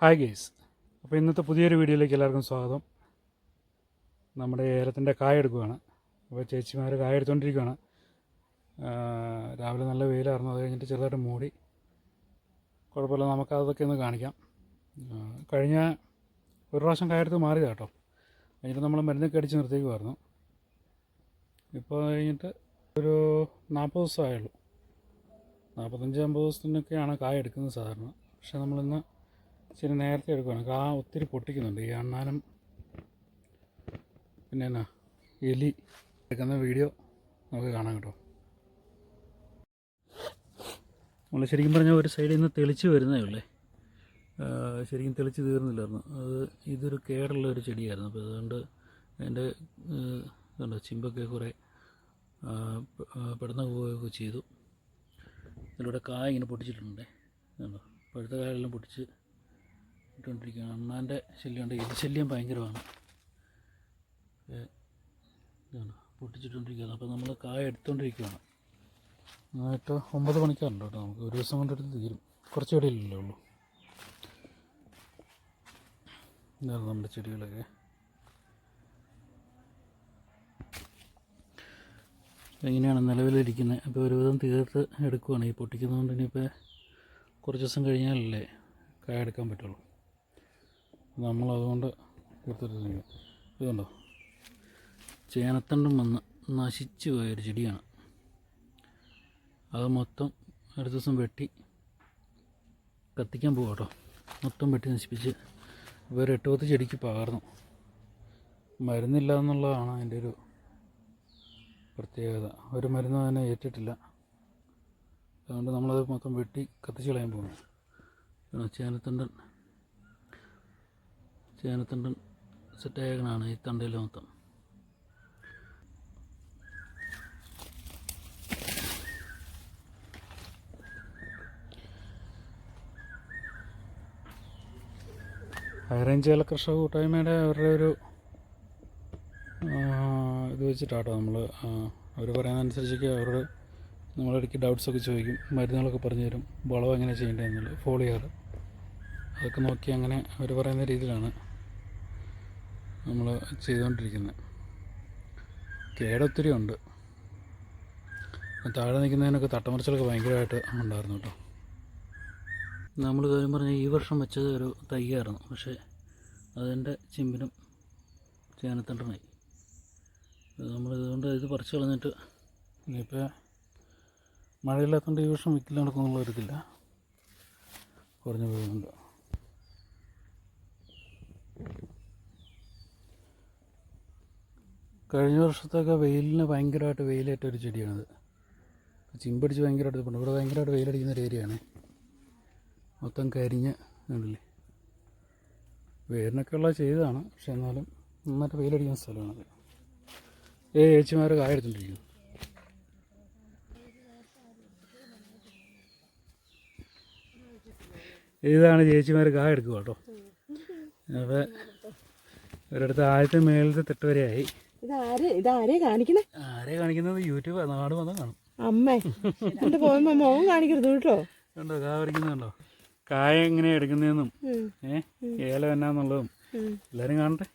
Hi guys അപ്പോൾ ഇന്നത്തെ പുതിയൊരു വീഡിയോയിലേക്ക് എല്ലാവർക്കും സ്വാഗതം. നമ്മുടെ ഏലത്തിന്റെ കായ എടുക്കുകയാണ് അപ്പോൾ ചേച്ചിമാർ കായ എടുത്തുകൊണ്ടിരിക്കുകയാണ് രാവിലെ നല്ല വെയിലായിരുന്നു. അത് കഴിഞ്ഞിട്ട് ചെറുതായിട്ട് മൂടി. കുഴപ്പമില്ല നമുക്ക് അതൊക്കെ ഒന്ന് കാണിക്കാം. കഴിഞ്ഞ ഒരു പ്രാവശ്യം കായ എടുത്ത് മാറിയത് കേട്ടോ. കഴിഞ്ഞിട്ട് നമ്മൾ മരുന്നൊക്കെ അടിച്ച് നിർത്തിക്കുമായിരുന്നു ഇപ്പോൾ കഴിഞ്ഞിട്ട് ഒരു നാൽപ്പത് ദിവസമായുള്ളൂ. നാൽപ്പത്തഞ്ച് അമ്പത് ദിവസത്തിനൊക്കെയാണ് കായ എടുക്കുന്നത് സാധാരണ. പക്ഷേ നമ്മളിന്ന് ഇച്ചിരി നേരത്തെ എടുക്കുകയാണ് കാ ഒത്തിരി പൊട്ടിക്കുന്നുണ്ട്. ഈ അണ്ണാനും പിന്നെ എന്നാ എലി എടുക്കുന്ന വീഡിയോ നമുക്ക് കാണാം കേട്ടോ. നമ്മൾ ശരിക്കും പറഞ്ഞാൽ ഒരു സൈഡിൽ നിന്ന് തെളിച്ച് വരുന്നേ ഉള്ളേ. ശരിക്കും തെളിച്ച് തീർന്നില്ലായിരുന്നു. അത് ഇതൊരു കേടുള്ള ഒരു ചെടിയായിരുന്നു. അപ്പോൾ അതുകൊണ്ട് അതിന്റെ ഇതുണ്ട് ചിമ്പൊക്കെ കുറേ പെടുന്ന പോവുകയൊക്കെ ചെയ്തു. ഇതിലൂടെ കായ ഇങ്ങനെ പൊട്ടിച്ചിട്ടുണ്ട്. കണ്ടോ പഴുത്ത കായെല്ലാം പൊട്ടിച്ച് ഇട്ടുകൊണ്ടിരിക്കുകയാണ്. അണ്ണാന്റെ ശല്യമുണ്ട് എലി ശല്യം ഭയങ്കരമാണ്. ഇതാണ്. പൊട്ടിച്ചിട്ടുകൊണ്ടിരിക്കുകയാണ്. അപ്പോൾ നമ്മൾ കായ എടുത്തുകൊണ്ടിരിക്കുകയാണ്. എന്നിട്ട് ഒമ്പത് മണിക്കാറുണ്ട് കേട്ടോ നമുക്ക്. ഒരു ദിവസം കൊണ്ടെടുത്ത് തീരും. കുറച്ച് ചെടിയില്ലല്ലേ ഉള്ളൂ. ഇതാണ് നമ്മുടെ ചെടികളൊക്കെ. ഇങ്ങനെയാണ് നിലവിലിരിക്കുന്നത്. അപ്പോൾ ഒരുവിധം തീർത്ത് എടുക്കുവാണ്. ഈ പൊട്ടിക്കുന്നതുകൊണ്ട് ഇനിയിപ്പോൾ കുറച്ച് ദിവസം കഴിഞ്ഞാലല്ലേ കായ എടുക്കാൻ പറ്റുള്ളൂ. നമ്മളതുകൊണ്ട് കൊടുത്തിട്ടില്ല ഇതുണ്ടോ ചേനത്തണ്ടും വന്ന് നശിച്ചു പോയൊരു ചെടിയാണ്. അത് മൊത്തം അടുത്ത ദിവസം വെട്ടി കത്തിക്കാൻ പോകും കേട്ടോ. മൊത്തം വെട്ടി നശിപ്പിച്ച് വേറെ എട്ട് പത്ത് ചെടിക്ക് പകർന്നു. മരുന്നില്ല എന്നുള്ളതാണ് അതിന്റെ ഒരു പ്രത്യേകത. ഒരു മരുന്ന് അതിനെ ഏറ്റിട്ടില്ല. അതുകൊണ്ട് നമ്മളത് മൊത്തം വെട്ടി കത്തിച്ച് കളയാൻ പോകുന്നു ചേനത്തണ്ടൻ? ചേനത്തണ്ടൻ സെറ്റായകനാണ് ഈ തണ്ടയിൽ മൊത്തം. ഹൈറേഞ്ച് ഏലകർഷക കൂട്ടായ്മയുടെ അവരുടെ ഒരു ഇത് വെച്ചിട്ടാട്ടോ നമ്മൾ അവർ പറയുന്നതനുസരിച്ചൊക്കെ അവരോട് നമ്മളിടയ്ക്ക് ഡൗട്ട്സൊക്കെ ചോദിക്കും. മരുന്നുകളൊക്കെ പറഞ്ഞു തരും. വളം എങ്ങനെ ചെയ്യേണ്ടതെന്നുള്ളത്. ഫോളോ ചെയ്യാറ് അതൊക്കെ നോക്കി അങ്ങനെ അവർ പറയുന്ന രീതിയിലാണ്. നമ്മൾ ചെയ്തുകൊണ്ടിരിക്കുന്നത് കേടൊത്തിരി ഉണ്ട്. താഴെ നിൽക്കുന്നതിനൊക്കെ തട്ടമറിച്ചലൊക്കെ ഭയങ്കരമായിട്ട് ഉണ്ടായിരുന്നു കേട്ടോ. നമ്മൾ കാര്യം പറഞ്ഞാൽ ഈ വർഷം വെച്ചത് ഒരു തയ്യായിരുന്നു പക്ഷേ അതിന്റെ ചിമ്പിനും ചേനത്തണ്ടനായി. നമ്മൾ ഇതുകൊണ്ട് ഇത് പറിച്ചു കളഞ്ഞിട്ട് ഇനിയിപ്പോൾ മഴയില്ലാത്തതുകൊണ്ട് ഈ വർഷം വിൽക്കില്ല നടക്കുന്നുള്ള ഒരിതില്ല കുറഞ്ഞു പോകുന്നുണ്ട് കഴിഞ്ഞ വർഷത്തൊക്കെ വെയിലിന് ഭയങ്കരമായിട്ട് വെയിലേറ്റ ഒരു ചെടിയാണിത്. ചിമ്പടിച്ച് ഭയങ്കരമായിട്ട് ഇപ്പോൾ ഇവിടെ ഭയങ്കരമായിട്ട് വെയിലടിക്കുന്ന ഒരു ഏരിയയാണ്. മൊത്തം കരിഞ്ഞ് ഉണ്ടല്ലേ വേരിനൊക്കെ ഉള്ള ചെയ്തതാണ്. പക്ഷെ എന്നാലും നന്നായിട്ട് വെയിലടിക്കുന്ന സ്ഥലമാണത്. ഏ ചേച്ചിമാർ കായെടുത്തോണ്ടിരിക്കുന്നു ഇതാണ് ചേച്ചിമാർ കായ എടുക്കുക കേട്ടോ. അപ്പോൾ ഒരിടത്ത് ആദ്യത്തെ മേളിലത്തെ തെട്ട് വരെയായി. ഇതാര്? ഇതാരെ കാണിക്കണേ? ആരെ കാണിക്കുന്നത്? യൂട്യൂബ് നാട് വന്നാൽ കാണും. അമ്മേ എന്നിട്ട് പോകുമ്പോ മോൻ കാണിക്കരുത് കേട്ടോ. കണ്ടോ കായ പറിക്കുന്നുണ്ടോ കായ എങ്ങനെ എടുക്കുന്നതെന്നും ഉം, ഏ? ഏലം എന്നാന്നുള്ളതും. എല്ലാരും കാണട്ടെ?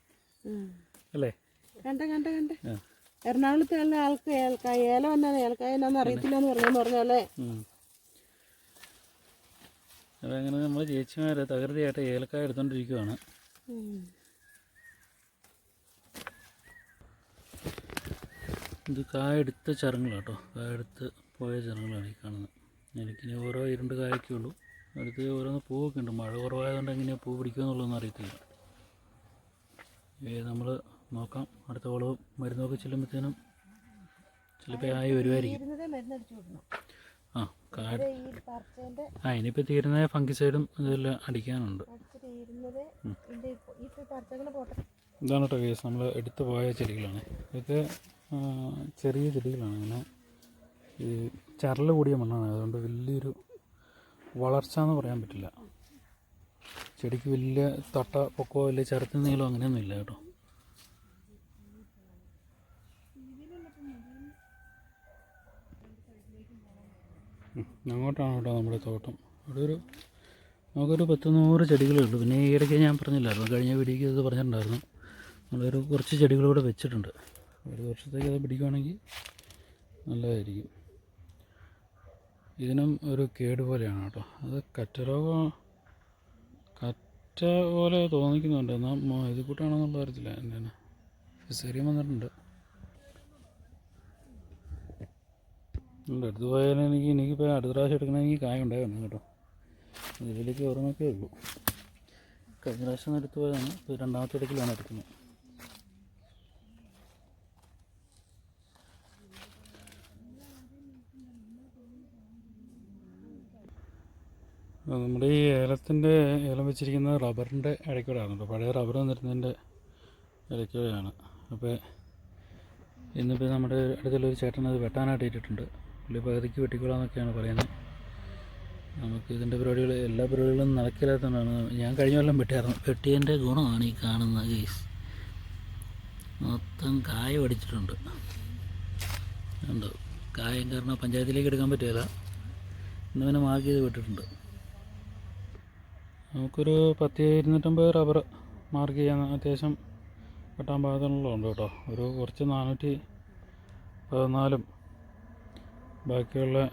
അല്ലേ? കണ്ട കണ്ട കണ്ട. എറണാകുളത്തെ ഉള്ള ആൾക്ക് ഏലക്കായ ഏലം എന്നാണ് ഏലക്കായ എന്നാന്ന് അറിയത്തില്ല എന്ന് പറഞ്ഞു പറഞ്ഞല്ലേ ഉം. അപ്പോൾ അങ്ങനെ നമ്മൾ ചേച്ചിമാരെ തകൃതിയായിട്ട് ഏലക്കായ എടുത്തോണ്ടിരിക്കുവാണ്. ഇത് കായ എടുത്ത കേട്ടോ കായ എടുത്ത് പോയ ചരങ്ങളാണ് ഈ കാണുന്നത്. എനിക്കിനി ഓരോ ഇരുണ്ട് കായൊക്കെ ഉള്ളൂ. അടുത്ത് ഓരോന്ന് പൂവൊക്കെ ഉണ്ട്. മഴ കുറവായതുകൊണ്ട് എങ്ങനെയാണ് പൂ പിടിക്കുമെന്നുള്ളതൊന്നും അറിയത്തില്ല. നമ്മൾ നോക്കാം. അടുത്ത വളവും മരുന്നൊക്കെ ചെല്ലുമ്പോഴത്തേനും ചിലപ്പോൾ ആയി വരുമായിരിക്കും ആ പറിച്ചതിന്റെ ആ ഇനിയിപ്പോൾ തീരുന്ന ഫംഗിസൈഡും ഇതെല്ലാം അടിക്കാനുണ്ട്. ഇതാണ് കേട്ടോ കേസ്. നമ്മൾ എടുത്തു പോയ ചെടികളാണ്. ഇതൊക്കെ ചെറിയ ചെടികളാണ്. അങ്ങനെ ഈ ചരൽ കൂടിയ മണ്ണാണ്. അതുകൊണ്ട് വലിയൊരു വളർച്ച എന്ന് പറയാൻ പറ്റില്ല. ചെടിക്ക് വലിയ തട്ട പൊക്കോ വലിയ ചരത്തിന് നീളോ അങ്ങനെയൊന്നും ഇല്ല കേട്ടോ. അങ്ങോട്ടാണ് കേട്ടോ നമ്മുടെ തോട്ടം. അവിടെ ഒരു നമുക്കൊരു പത്ത് നൂറ് ചെടികളേ ഉള്ളൂ. പിന്നെ ഈ ഇടയ്ക്ക് ഞാൻ പറഞ്ഞില്ലായിരുന്നു. കഴിഞ്ഞ വീഡിയോക്ക് ഇത് പറഞ്ഞിട്ടുണ്ടായിരുന്നു. നമ്മളൊരു കുറച്ച് ചെടികൾ ഇവിടെ വെച്ചിട്ടുണ്ട്. ഒരു വർഷത്തേക്ക് അത് പിടിക്കുവാണെങ്കിൽ നല്ലതായിരിക്കും. ഇതിനും ഒരു കേട് പോലെയാണ് കേട്ടോ. അത് കറ്റരോഗം കറ്റ പോലെ തോന്നിക്കുന്നുണ്ട്. എന്നാൽ ഇത് കൂട്ടാണെന്നുള്ള അറിയത്തില്ല എന്താണ് ഫിസേറിയം വന്നിട്ടുണ്ട്. എടുത്തു പോയാലും എനിക്ക് എനിക്കിപ്പോൾ അടുത്ത പ്രാവശ്യം എടുക്കണമെങ്കിൽ കായ ഉണ്ടായിരുന്നു കേട്ടോ. ഇതിലേക്ക് ഓരോന്നൊക്കെ ഉള്ളൂ. കഴിഞ്ഞ പ്രാവശ്യം എടുത്തു പോയതാണ്. രണ്ടാമത്തെ ഇടയ്ക്കിലാണ് എടുക്കുന്നത്. നമ്മുടെ ഈ ഏലത്തിന്റെ ഏലം വെച്ചിരിക്കുന്ന റബ്ബറിന്റെ ഇടയ്ക്കൂടെയാണ് പഴയ റബ്ബർ വന്നിരുന്നതിന്റെ ഇടയ്ക്കൂടെയാണ്. അപ്പോൾ ഇന്നിപ്പോൾ നമ്മുടെ അടുത്തുള്ളൊരു ചേട്ടൻ അത് വെട്ടാനായിട്ട് ഇട്ടിട്ടുണ്ട്. പുള്ളി പകുതിക്ക് വെട്ടിക്കൊള്ളാമെന്നൊക്കെയാണ് പറയുന്നത്. നമുക്ക് ഇതിന്റെ പരിപാടികൾ എല്ലാ പരിപാടികളും നടക്കില്ലാത്തതുകൊണ്ടാണ് ഞാൻ കഴിഞ്ഞ കൊല്ലം വെട്ടിയായിരുന്നു. വെട്ടിയതിന്റെ ഗുണമാണ് ഈ കാണുന്ന കേസ് മൊത്തം കായ പഠിച്ചിട്ടുണ്ട് ഉണ്ടോ കായം കാരണം പഞ്ചായത്തിലേക്ക് എടുക്കാൻ പറ്റില്ല ഇന്ന് പിന്നെ മാർക്ക് ചെയ്ത് വിട്ടിട്ടുണ്ട് നമുക്കൊരു പത്ത് ഇരുന്നൂറ്റമ്പത് റബ്ബർ മാർക്ക് ചെയ്യാൻ അത്യാവശ്യം വെട്ടാൻ പാകത്തിനുള്ളതുണ്ട് കേട്ടോ. ഒരു കുറച്ച് നാനൂറ്റി പതിനാലും ബാക്കിയുള്ള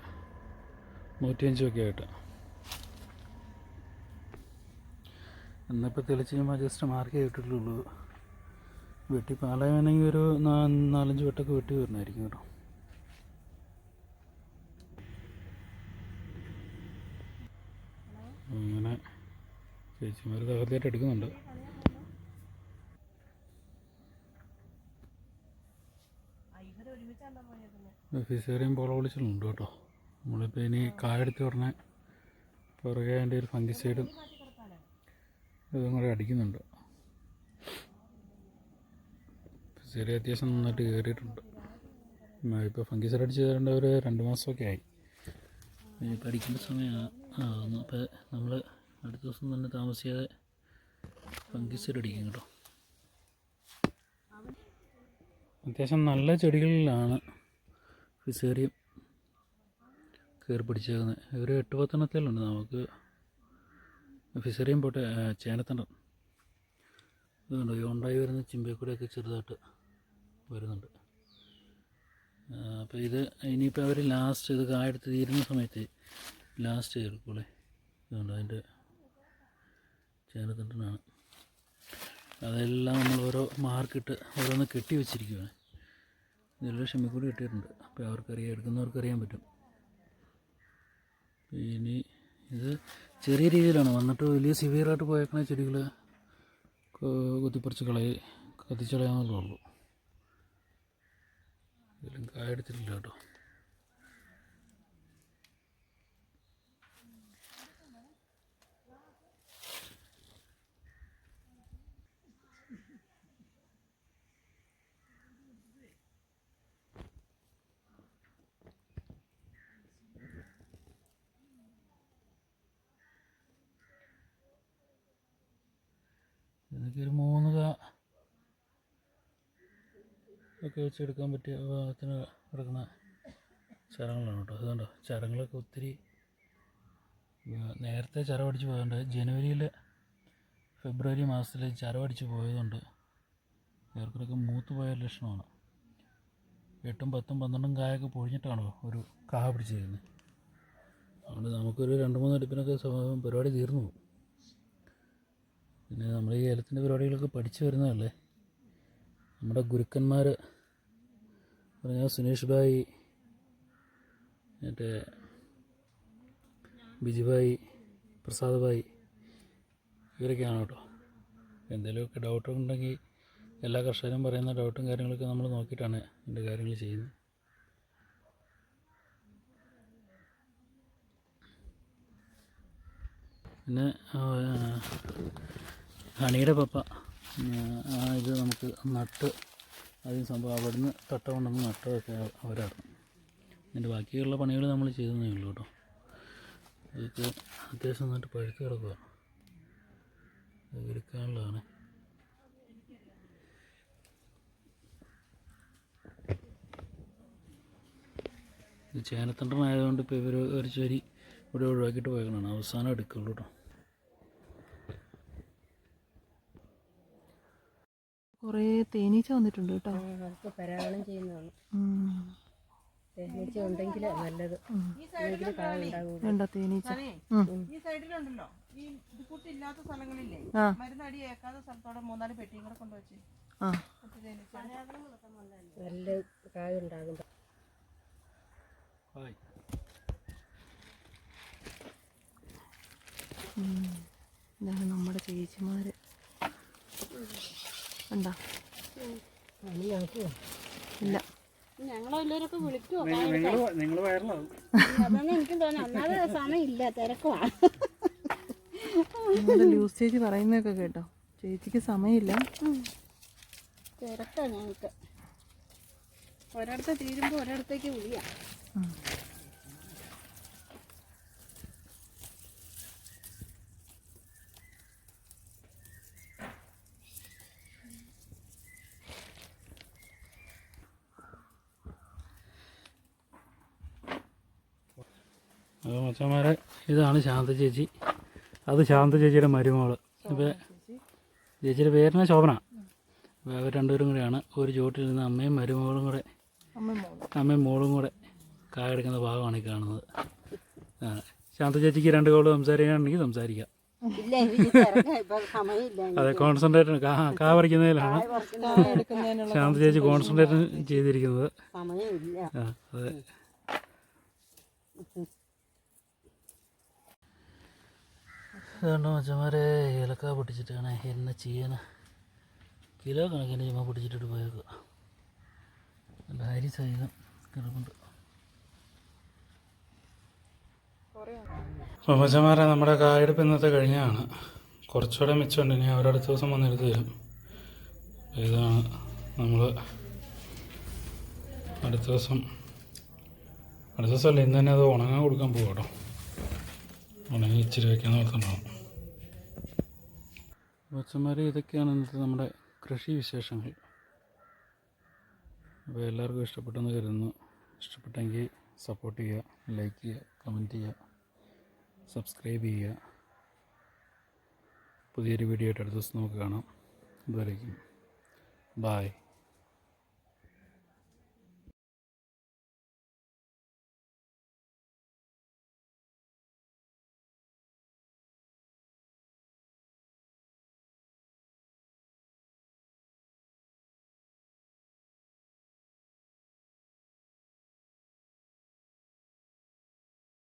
നൂറ്റിയഞ്ചും ഒക്കെ ആയിട്ട്. ഇന്നിപ്പോൾ തെളിച്ച് ചുമ്മാ ജസ്റ്റ് മാർക്ക് ചെയ്തിട്ടുള്ളൂ. വെട്ടി പാളയാണെങ്കിൽ ഒരു നാ- നാലഞ്ച് വെട്ടൊക്കെ വെട്ടി വരുന്നതായിരിക്കും കേട്ടോ അങ്ങനെ ചേച്ചിമാർ തകർത്തിയായിട്ട് എടുക്കുന്നുണ്ട്. ഫിസേറിയം പോള വിളിച്ചിട്ടുണ്ട് കേട്ടോ. നമ്മളിപ്പോൾ ഇനി കായെടുത്ത് പറഞ്ഞാൽ പുറകെ അതിന്റെ ഒരു ഫംഗിസൈഡും ഇതും കൂടെ അടിക്കുന്നുണ്ട്. ഫിസേറിയ അത്യാവശ്യം നന്നായിട്ട് കയറിയിട്ടുണ്ട്. ഇപ്പോൾ ഫംഗിസൈഡ് അടിച്ച് തരേണ്ട ഒരു രണ്ട് മാസമൊക്കെ ആയി. ഇപ്പോൾ അടിക്കേണ്ട സമയമാണ് അപ്പോൾ നമ്മൾ അടുത്ത ദിവസം തന്നെ താമസിയാതെ ഫംഗിസൈഡ് അടിക്കും കേട്ടോ. അത്യാവശ്യം നല്ല ചെടികളിലാണ് ഫിസേറിയം കയറി പിടിച്ചേക്കുന്നത്. ഒരു എട്ട് പത്തെണ്ണത്തിലുണ്ട് നമുക്ക്. ഫിസേറിയം പോട്ടെ ചേനത്തണ്ട. ഇതുണ്ട് ഉണ്ടായി വരുന്ന ചിമ്പേക്കൂടെയൊക്കെ ചെറുതായിട്ട് വരുന്നുണ്ട്. അപ്പോൾ ഇത് ഇനിയിപ്പോൾ അവർ ലാസ്റ്റ് ഇത് കായെടുത്ത് തീരുന്ന സമയത്ത് ലാസ്റ്റ് ചേർക്കൂലേ ഇതുണ്ട് അതിന്റെ ചേനത്തണ്ടനാണ് അതെല്ലാം നമ്മൾ ഓരോ മാർക്കിട്ട് ഓരോന്ന് കെട്ടി വെച്ചിരിക്കുകയാണ് ക്ഷമ ക്ഷമിക്കൂടി കിട്ടിയിട്ടുണ്ട്. അപ്പോൾ അവർക്കറിയാം എടുക്കുന്നവർക്കറിയാൻ പറ്റും. ഇനി ഇത് ചെറിയ രീതിയിലാണ്. വന്നിട്ട് വലിയ സിവിയറായിട്ട് പോയേക്കണ ചെടികൾ കുത്തിപ്പറിച്ച് കളയി കത്തിച്ചളയാന്നുള്ളൂ ഇതിലും കായ എടുത്തിട്ടില്ല കേട്ടോ. ഇതൊക്കെ ഒരു മൂന്ന് ഒക്കെ വെച്ചെടുക്കാൻ പറ്റിയ ഭാഗത്തിന് കിടക്കുന്ന ചരങ്ങളാണ് കേട്ടോ. അതുകൊണ്ടോ ചരങ്ങളൊക്കെ ഒത്തിരി നേരത്തെ ചരവടിച്ച് പോയതുകൊണ്ട് ജനുവരിയിൽ ഫെബ്രുവരി മാസത്തിൽ ചരവടിച്ച് പോയതുകൊണ്ട് ഇവർക്കൊക്കെ മൂത്ത് പോയ ലക്ഷണമാണ്. എട്ടും പത്തും പന്ത്രണ്ടും കായൊക്കെ പൊഴിഞ്ഞിട്ടാണോ ഒരു കാ പിടിച്ചിരുന്നത്? അതുകൊണ്ട് നമുക്കൊരു രണ്ട് മൂന്ന് അടുപ്പിനൊക്കെ പരിപാടി തീർന്നു പോകും. പിന്നെ നമ്മൾ ഈ ഏലത്തിന്റെ പരിപാടികളൊക്കെ പഠിച്ചു വരുന്നതല്ലേ? നമ്മുടെ ഗുരുക്കന്മാർ പറഞ്ഞാൽ സുനേഷ് ഭായി മറ്റേ ബിജുഭായി പ്രസാദ് ഭായി ഇവരൊക്കെയാണ് കേട്ടോ. എന്തെങ്കിലുമൊക്കെ ഡൗട്ട് ഉണ്ടെങ്കിൽ എല്ലാ കർഷകരും പറയുന്ന ഡൗട്ടും കാര്യങ്ങളൊക്കെ നമ്മൾ നോക്കിയിട്ടാണ് എന്റെ കാര്യങ്ങൾ ചെയ്യുന്നത്. പിന്നെ ഹണിയുടെ പപ്പ. ആ ഇത് നമുക്ക് നട്ട് അതിന് സംഭവം അവിടുന്ന് തട്ട കൊണ്ടുവന്ന് നട്ടതൊക്കെ അവരാണ് അതിന്റെ ബാക്കിയുള്ള പണികൾ നമ്മൾ ചെയ്തതേ ഉള്ളൂ കേട്ടോ. ഇതൊക്കെ അത്യാവശ്യം നന്നായിട്ട് പഴുത്ത് കിടക്കുക എടുക്കാനുള്ളതാണ് ചേനത്തണ്ടനായതുകൊണ്ട് ഇപ്പോൾ ഇവർ ഒരു ചെരി ഇവിടെ ഒഴിവാക്കിയിട്ട് പോയതാണ് അവസാനം എടുക്കുള്ളൂ കേട്ടോ. കുറേ തേനീച്ച വന്നിട്ടുണ്ട് കേട്ടോ. പരാഗണം ചെയ്യുന്നതാണ്. ഉം. തേനീച്ച ഉണ്ടെങ്കിൽ നല്ലത്. എങ്കിലും കായ ഉണ്ടാകും വേണ്ട തേനീച്ച. ഉം. ഈ സൈഡിലുണ്ടല്ലോ. ഈ ഇത് കൂട്ടില്ലാത്ത സ്ഥലങ്ങളില്ലേ? ആ. മരുന്നടി ഏക്കാത്ത സ്ഥലത്തോടെ മൂന്നാൽ പെട്ടിയും കൂടെ കൊണ്ടുവച്ച് ആ. നല്ല കായ ഉണ്ടാകും ഹായ്. ഉം. ഇതാണ് നമ്മുടെ ചേച്ചിമാര്. പണിയാക്കുമോ ഇല്ല. ഞങ്ങളെല്ലാവരൊക്കെ നിങ്ങൾ വയറിലാവും. അതൊന്നും എനിക്ക് തോന്നുന്നു ഒന്നാമത് സമയമില്ല തിരക്കുവാണ് ലൂസ് ചേച്ചി പറയുന്നതൊക്കെ കേട്ടോ. ചേച്ചിക്ക് സമയമില്ല. തിരക്കാ ഞങ്ങൾക്ക്. ഒരിടത്ത് തീരുമ്പോൾ ഒരിടത്തേക്ക് വിളിയാ. അപ്പോൾ മച്ചന്മാരെ ഇതാണ് ശാന്ത ചേച്ചി. അത് ശാന്ത ചേച്ചിയുടെ മരുമകൾ. ഇപ്പോൾ ചേച്ചിയുടെ പേരിനെ ശോഭന. അവർ രണ്ടുപേരും കൂടെയാണ്. ഒരു ചുവട്ടിൽ നിന്ന് അമ്മയും മരുമകളും കൂടെ അമ്മ അമ്മയും മോളും കൂടെ കായ എടുക്കുന്ന ഭാഗമാണ് ഈ കാണുന്നത്. ശാന്ത ചേച്ചിക്ക് രണ്ട് കോൾ സംസാരിക്കാനുണ്ടെങ്കിൽ സംസാരിക്കാം. അതെ കോൺസെൻട്രേറ്റ് കാ പറിക്കുന്നതിലാണ് ശാന്ത ചേച്ചി കോൺസെൻട്രേറ്റ് ചെയ്തിരിക്കുന്നത്. അതെ. അതുകൊണ്ട് അച്ഛന്മാരെ? ഇലക്ക പൊട്ടിച്ചിട്ടാണ്. എന്നെ ചെയ്യാൻ കിലോ കണക്കിന് ചുമ പൊട്ടിച്ചിട്ടിട്ട് പോയേക്കുക നല്ല അരി സഹിതം കിടപ്പുണ്ട്. അപ്പോൾ മച്ചന്മാരെ നമ്മുടെ കായെടുപ്പ് ഇന്നത്തെ കഴിഞ്ഞാണ് കുറച്ചുകൂടെ മിച്ചമുണ്ട്. ഇനി അവരടുത്ത ദിവസം വന്നെടുത്ത് തരും. ഇതാണ് നമ്മൾ അടുത്ത ദിവസം. അടുത്ത ദിവസമല്ല ഇന്ന് തന്നെ അത് ഉണങ്ങാൻ കൊടുക്കാൻ പോകും കേട്ടോ. ഉണങ്ങി ഇച്ചിരി വയ്ക്കാൻ ഓർത്തുണ്ടാവും അച്ഛന്മാരെ ഇതൊക്കെയാണ് ഇന്നത്തെ നമ്മുടെ കൃഷി വിശേഷങ്ങൾ. അപ്പോൾ എല്ലാവർക്കും ഇഷ്ടപ്പെട്ടെന്ന് കരുതുന്നു. ഇഷ്ടപ്പെട്ടെങ്കിൽ സപ്പോർട്ട് ചെയ്യുക ലൈക്ക് ചെയ്യുക കമന്റ് ചെയ്യുക സബ്സ്ക്രൈബ് ചെയ്യുക. പുതിയൊരു വീഡിയോ ആയിട്ട് അടുത്ത ദിവസം നമുക്ക് കാണാം. ഇതുവരേക്കും ബായ്